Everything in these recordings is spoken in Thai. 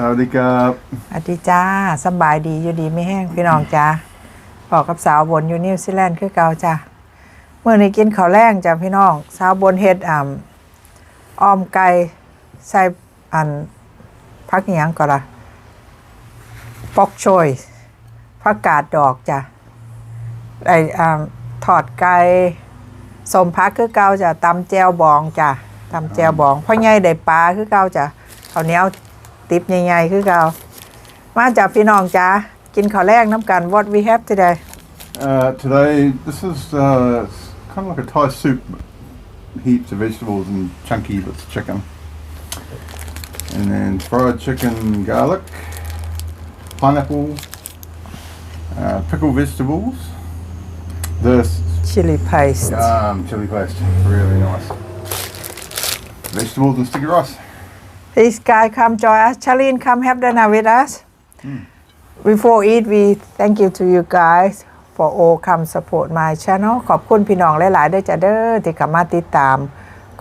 สวัสดีครับสวัสดีจ้าสบายดีอยู่ดีไม่แห้งพี่น้องจ้า บอกกับสาวบนอยู่นิวซีแลนด์คือเก่าจ้าเมื่อนี้กินข้าวแรงจ้าพี่น้องสาวบนเฮ็ดอ่ำอ้อมไก่ใส่อันพักอหยังก็ละปอกโชยผักกาดดอกจ้ะไออ่าทอดไก่สมพักคือเก่าจ้ะตำแจวบองจ้ะตำแจวบองพ่อใหญ่ได้ปลาคือเก่าจ้ะข้าวเหนียวติบใหญ่ๆคือเก่ามาจากพี่น้องจ้า กินข้าวแรกน้ำกัน what we have today Uh, today, this is uh, it's kind of like a Thai soup. Heaps of vegetables and chunky bits of chicken. And then fried chicken, garlic, pineapple, uh, pickled vegetables. This chili paste um, chili paste, really nice. Vegetables and sticky rice. this guy come join us Charlene come have dinner with us Before eat we thank you to you guys for all come support my channel ขอบคุณพี่น้องหลายๆด้วยจ้ะเด้อที่เข้ามาติดตาม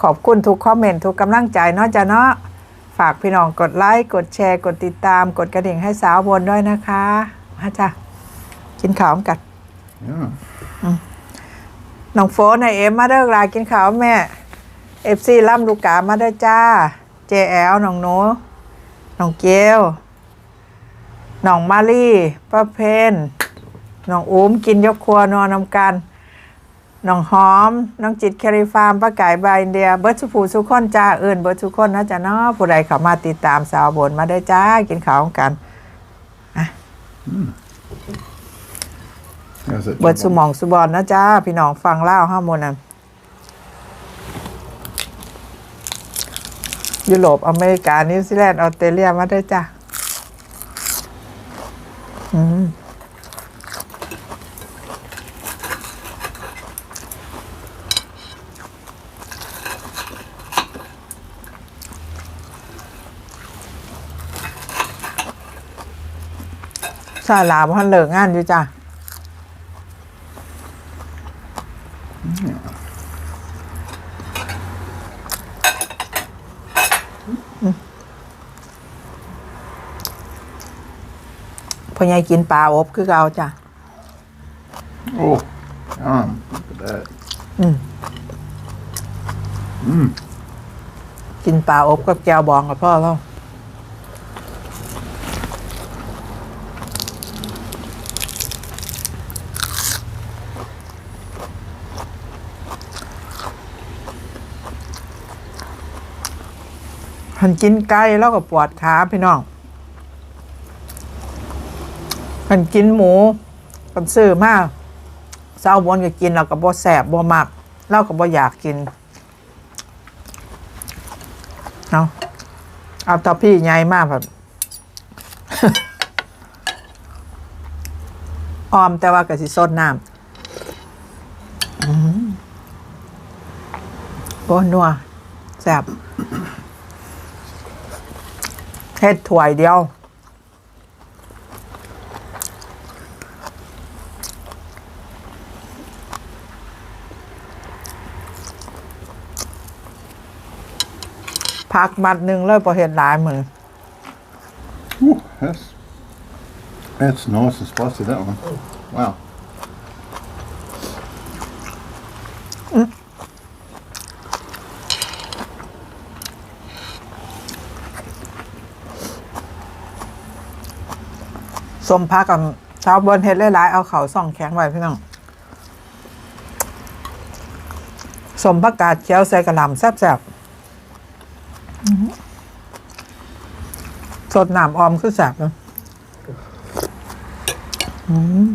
ขอบคุณทุกคอมเมนต์ทุกกำลังใจเนาะจ้ะเนาะฝากพี่น้องกดไลค์กดแชร์กดติดตาม กดกระดิ่งให้สาวบนด้วยนะคะมาจ้ะกินข้าวกัน Yeah. น้องโฟนในเอ็มมาเด้อลากินข้าวแม่เอฟซีล่ำลูกกามาเด้อจ้า เจแอลน้องโนน้องเกล น้องมาลี่ป้าเพนน้องอุ้มกินยกครัวนอนนำกันน้องหอม น้องจิตแคริฟาร์มป้าไก่บายอินเดีย เบิร์ตสุภูสุคนจ้าเอิญเบิร์ตสุคนนะจ๊ะเนาะผู้ใดเข้ามาติดตามสาวบนมาเด้อจ้า กินข้าวกัน How's that เบิร์ต jump สุ on? หมองสุบอลนะจ้า พี่น้องฟังเล่าวห้าโมนน่ะยุโรปอเมริกานิวซีแลนด์ออสเตรเลียมาด้วยจ้าอืม ซาลาพันเหลิกงานอยู่จ้ะ พ่อใหญ่กินปลาอบคือเก่าจ้ะ Oh, um, look at that. กินปลาอบกับแก้วบองกับพ่อเราหันกินไก่แล้วก็ปวดขาพี่น้อง หันกินหมูกันซื้อมากเศร้าบนก็กินเราก็บบ่แสบบ่มักเราก็บบ่อยากกินเอาเอาตาพี่ใหญ่มากแบบออมแต่ว่ากะสิสดน้ำอื้อหือโอ้นัวแซ่บเฮ็ดถ้วยเดียว พักมัดหนึ่งเลยพอเห็ดหลายมือ Ooh, that's that's nice and spicy. That one. Wow. สมพักกับชาวบนเฮ็ดหลายๆเอาเขาส่องแข็งไว้พี่น้องสมผักกาดเขียวใส่กระหล่ำแซ่บๆอื้อหือ สดหนามออมคือแสบนะอืม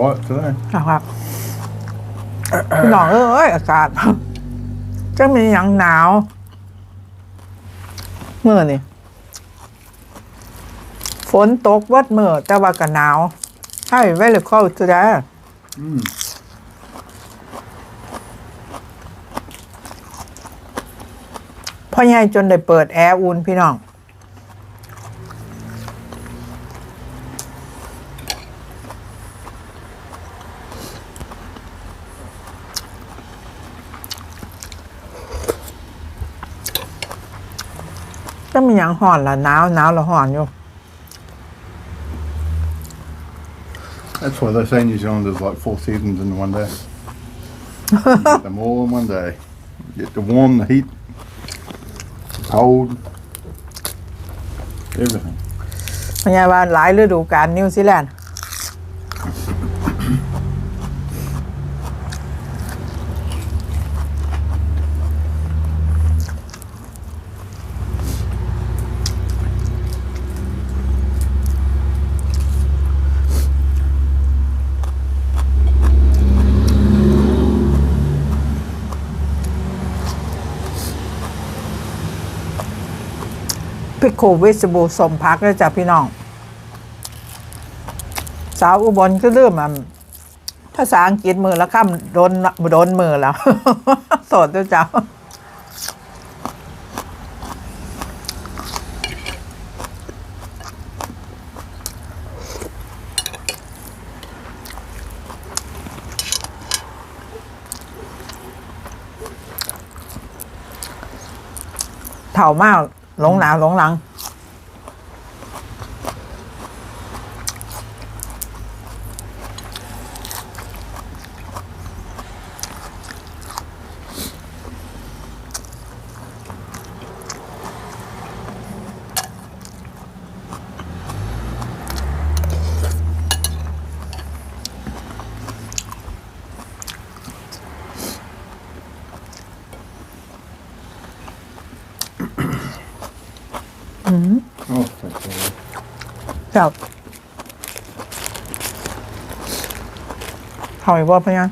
อื้อ quiet today. นะครับพี่น้องเอ้ยอากาศ จะมีอย่างหนาว เมื่อนี่ฝนตกวัดเมื่อแต่ว่าก็หนาวให้ไว้เลยเข้าตัวได้ Mm. พ่อใหญ่จนได้เปิดแอร์อุ่นพี่น้อง จะมีอย่างห่อนละหนาวหนาวละห่อนอยู่ That's why they say New Zealand is like four seasons in one day. You get them all in one day. You get the warm, the heat, the cold, everything. พยาบาลหลายฤดูกาลนิวซีแลนด์ พิโควิสบูสมพักแล้วจ้ะพี่น้อง สาวอุบลก็เริ่มอะภาษาอังกฤษมือละค่ำโดนโดนมือแล้วสดด้วยจ้ะเถ่ามาก หลงหลาหลงหลัง Oh, thanks, Lord. จับเขาอีกว่าพะยัง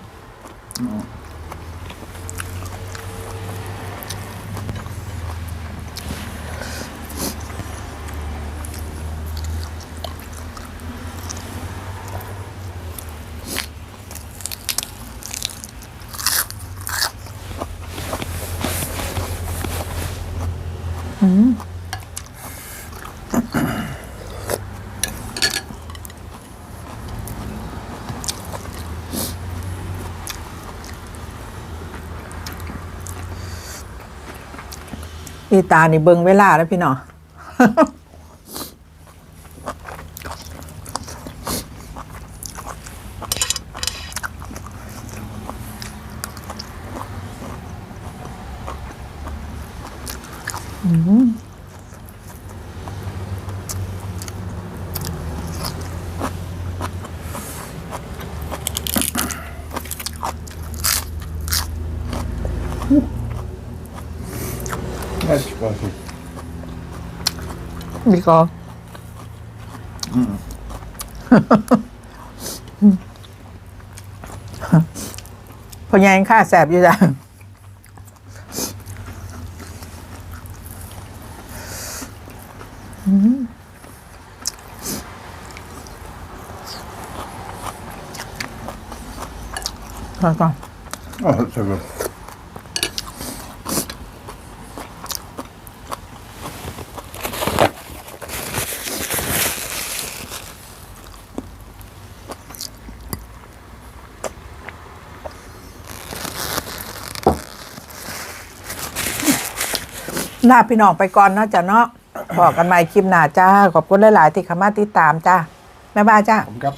อี ตานี่เบิงเวลาแล้วพี่น้อง That's spicy. ดีก็พอยังค่าแสบอยู่จ้ะแล้วก็ Oh, that's so good. Dạ, ลาพี่น้องไปก่อนเนาะจ้ะเนาะบอกกันใหม่คลิปหน้าจ้า ขอบคุณหลาย ๆ ที่เข้ามาติดตามจ้าแม่บ้านจ้า ผมครับ